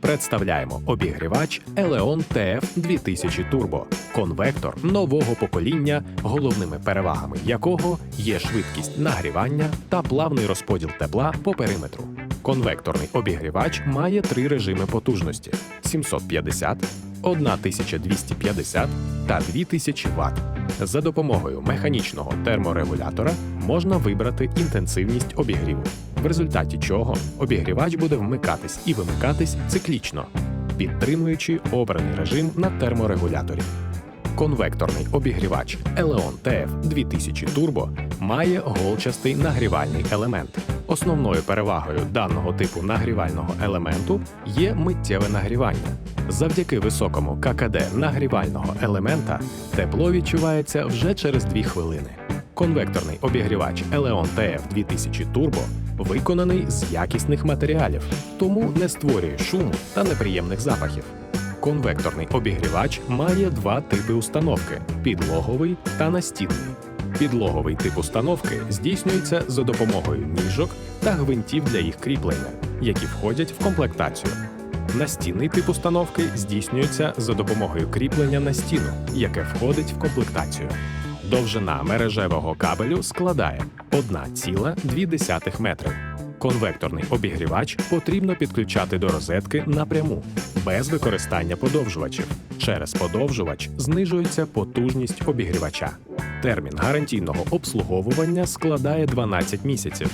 Представляємо обігрівач Eleon TF 2000 Turbo, конвектор нового покоління, головними перевагами якого є швидкість нагрівання та плавний розподіл тепла по периметру. Конвекторний обігрівач має три режими потужності: 750, 1250 та 2000 Вт. За допомогою механічного терморегулятора можна вибрати інтенсивність обігріву, в результаті чого обігрівач буде вмикатись і вимикатись циклічно, підтримуючи обраний режим на терморегуляторі. Конвекторний обігрівач Eleon TF 2000 Turbo має голчастий нагрівальний елемент. Основною перевагою даного типу нагрівального елементу є миттєве нагрівання. Завдяки високому ККД нагрівального елемента тепло відчувається вже через 2 хвилини. Конвекторний обігрівач Eleon TF 2000 Turbo виконаний з якісних матеріалів, тому не створює шуму та неприємних запахів. Конвекторний обігрівач має два типи установки: підлоговий та настінний. Підлоговий тип установки здійснюється за допомогою ніжок та гвинтів для їх кріплення, які входять в комплектацію. Настінний тип установки здійснюється за допомогою кріплення на стіну, яке входить в комплектацію. Довжина мережевого кабелю складає 1,2 метри. Конвекторний обігрівач потрібно підключати до розетки напряму, без використання подовжувачів. Через подовжувач знижується потужність обігрівача. Термін гарантійного обслуговування складає 12 місяців.